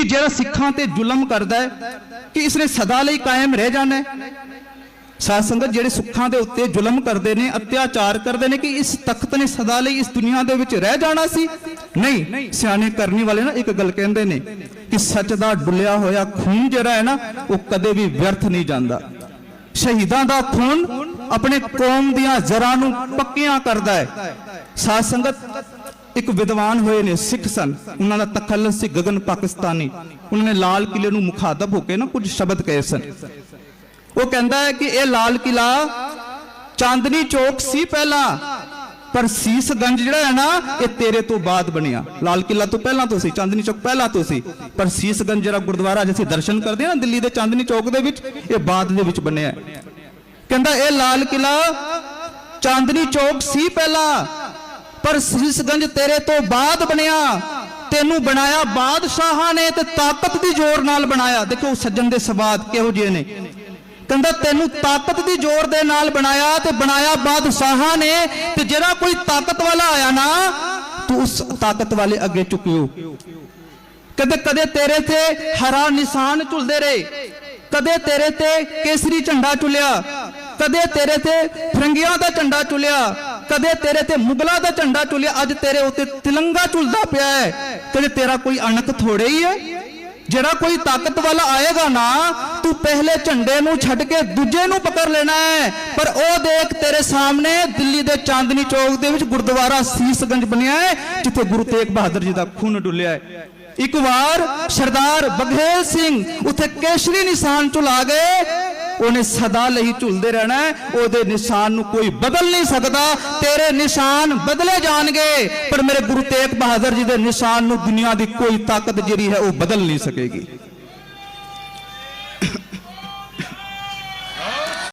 ਕਿ ਜਿਹੜਾ ਸਿੱਖਾਂ ਤੇ ਜ਼ੁਲਮ ਕਰਦਾ ਹੈ, ਕਿ ਇਸਨੇ ਸਦਾ ਲਈ ਕਾਇਮ ਰਹਿ ਜਾਣਾ ਹੈ। ਸਾਧ ਸੰਗਤ ਜਿਹੜੇ ਸੁੱਖਾਂ ਦੇ ਉੱਤੇ ਜ਼ੁਲਮ ਕਰਦੇ ਨੇ, ਅਤਿਆਚਾਰ ਕਰਦੇ ਨੇ ਕਿ ਇਸ ਤਖਤ ਨੇ ਸਦਾ ਲਈ ਇਸ ਦੁਨੀਆ ਦੇ ਵਿੱਚ ਰਹਿ ਜਾਣਾ ਸੀ। ਨਹੀਂ, ਸਿਆਣੇ ਕਰਨੀ ਵਾਲੇ ਨਾ ਇੱਕ ਗੱਲ ਕਹਿੰਦੇ ਨੇ ਕਿ ਸੱਚ ਦਾ ਡੁੱਲਿਆ ਹੋਇਆ ਖੂਨ ਜਿਹੜਾ ਹੈ ਨਾ, ਉਹ ਕਦੇ ਵੀ ਵਿਅਰਥ ਨਹੀਂ ਜਾਂਦਾ। ਸ਼ਹੀਦਾਂ ਦਾ ਖੂਨ ਆਪਣੇ ਕੌਮ ਦੀਆਂ ਜ਼ਰਾਂ ਨੂੰ ਪੱਕੀਆਂ ਕਰਦਾ ਹੈ। ਸਾਧ ਸੰਗਤ ਇੱਕ ਵਿਦਵਾਨ ਹੋਏ ਨੇ, ਸਿੱਖ ਸਨ। ਉਹਨਾਂ ਦਾ ਤਖੱਲਸ ਸੀ ਗਗਨ ਪਾਕਿਸਤਾਨੀ। ਉਹਨਾਂ ਨੇ ਲਾਲ ਕਿਲੇ ਨੂੰ ਮੁਖਾਤਬ ਹੋ ਕੇ ਨਾ ਕੁਝ ਸ਼ਬਦ ਕਹੇ ਸਨ। ਉਹ ਕਹਿੰਦਾ ਹੈ ਕਿ ਇਹ ਲਾਲ ਕਿਲਾ ਚਾਂਦਨੀ ਚੌਕ ਸੀ ਪਹਿਲਾਂ, ਪਰ ਸੀਸਗੰਜ ਜਿਹੜਾ ਹੈ ਨਾ, ਇਹ ਤੇਰੇ ਤੋਂ ਬਾਅਦ ਬਣਿਆ। ਲਾਲ ਕਿਲਾ ਤੋਂ ਪਹਿਲਾਂ ਤੋਂ ਸੀ, ਚਾਂਦਨੀ ਚੌਕ ਪਹਿਲਾਂ ਤੋਂ ਸੀ, ਪਰ ਸੀਸਗੰਜ ਜਿਹੜਾ ਗੁਰਦੁਆਰਾ ਜਿੱਥੇ ਦਰਸ਼ਨ ਕਰਦੇ ਆ ਨਾ ਦਿੱਲੀ ਦੇ ਚਾਂਦਨੀ ਚੌਕ ਦੇ ਵਿੱਚ, ਇਹ ਬਾਅਦ ਦੇ ਵਿੱਚ ਬਣਿਆ ਹੈ। ਕਹਿੰਦਾ ਇਹ ਲਾਲ ਕਿਲਾ ਚਾਂਦਨੀ ਚੌਕ ਸੀ ਪਹਿਲਾਂ ਪਰ ਸੀਸਗੰਜ ਤੇਰੇ ਤੋਂ ਬਾਅਦ ਬਣਿਆ। ਤੈਨੂੰ ਬਣਾਇਆ ਬਾਦਸ਼ਾਹਾਂ ਨੇ ਤੇ ਤਾਕਤ ਦੀ ਜ਼ੋਰ ਨਾਲ ਬਣਾਇਆ। ਦੇਖੋ ਸੱਜਣ ਦੇ ਸਵਾਦ ਕਿਹੋ ਜਿਹੇ ਨੇ। ਕਹਿੰਦਾ, ਤੈਨੂੰ ਤਾਕਤ ਦੀ ਜ਼ੋਰ ਦੇ ਨਾਲ ਬਣਾਇਆ ਤੇ ਬਣਾਇਆ ਬਾਦਸ਼ਾਹਾਂ ਨੇ ਤੇ ਜਿਹੜਾ ਕੋਈ ਤਾਕਤ ਵਾਲਾ ਆਇਆ ਨਾ, ਤੂੰ ਉਸ ਤਾਕਤ ਵਾਲੇ ਅੱਗੇ ਝੁਕਿਓ। ਕਦੇ ਕਦੇ ਤੇਰੇ ਤੇ ਹਰਾ ਨਿਸ਼ਾਨ ਝੁਲਦੇ ਰਹੇ। ਕਦੇ ਤੇਰੇ ਤੇ ਕੇਸਰੀ ਝੰਡਾ ਝੁਲਿਆ। ਕਦੇ ਤੇਰੇ ਤੇ ਫਰੰਗੀਆਂ ਦਾ ਝੰਡਾ ਝੁਲਿਆ। ਕਦੇ ਤੇਰੇ ਤੇ ਮੁਗਲਾਂ ਦਾ ਝੰਡਾ ਝੁਲਿਆ, ਅੱਜ ਤੇਰੇ ਉੱਤੇ ਤਿਲੰਗਾ ਝੁਲਦਾ ਪਿਆ ਹੈ। ਕਦੇ ਤੇਰਾ ਕੋਈ ਅਣਖ ਥੋੜੇ ਹੀ ਹੈ। ਜਿਹੜਾ ਕੋਈ ਤਾਕਤ ਵਾਲਾ ਆਏਗਾ ਨਾ, ਤੂੰ ਪਹਿਲੇ ਝੰਡੇ ਨੂੰ ਛੱਡ ਕੇ ਦੂਜੇ ਨੂੰ ਪਕੜ ਲੈਣਾ ਹੈ। ਪਰ ਉਹ ਦੇਖ ਤੇਰੇ ਸਾਹਮਣੇ ਦਿੱਲੀ ਦੇ ਚਾਂਦਨੀ ਚੌਕ ਦੇ ਵਿੱਚ ਗੁਰਦੁਆਰਾ ਸੀਸਗੰਜ ਬਣਿਆ ਹੈ, ਜਿੱਥੇ ਗੁਰੂ ਤੇਗ ਬਹਾਦਰ ਜੀ ਦਾ ਖੂਨ ਡੁੱਲਿਆ ਹੈ। ਇੱਕ ਵਾਰ ਸਰਦਾਰ ਬਘੇਲ ਸਿੰਘ ਉੱਥੇ ਕੇਸ਼ਰੀ ਨਿਸ਼ਾਨ ਝੁਲਾ ਗਏ ਉਹਨੇ ਸਦਾ ਲਈ ਝੁਲਦੇ ਰਹਿਣਾ ਉਹਦੇ ਨਿਸ਼ਾਨ ਨੂੰ ਕੋਈ ਬਦਲ ਨਹੀਂ ਸਕਦਾ, ਤੇਰੇ ਨਿਸ਼ਾਨ ਬਦਲੇ ਜਾਣਗੇ, ਪਰ ਮੇਰੇ ਗੁਰੂ ਤੇਗ ਬਹਾਦਰ ਜੀ ਦੇ ਨਿਸ਼ਾਨ ਨੂੰ ਦੁਨੀਆ ਦੀ ਕੋਈ ਤਾਕਤ ਜਿਹੜੀ ਹੈ ਉਹ ਬਦਲ ਨਹੀਂ ਸਕੇਗੀ।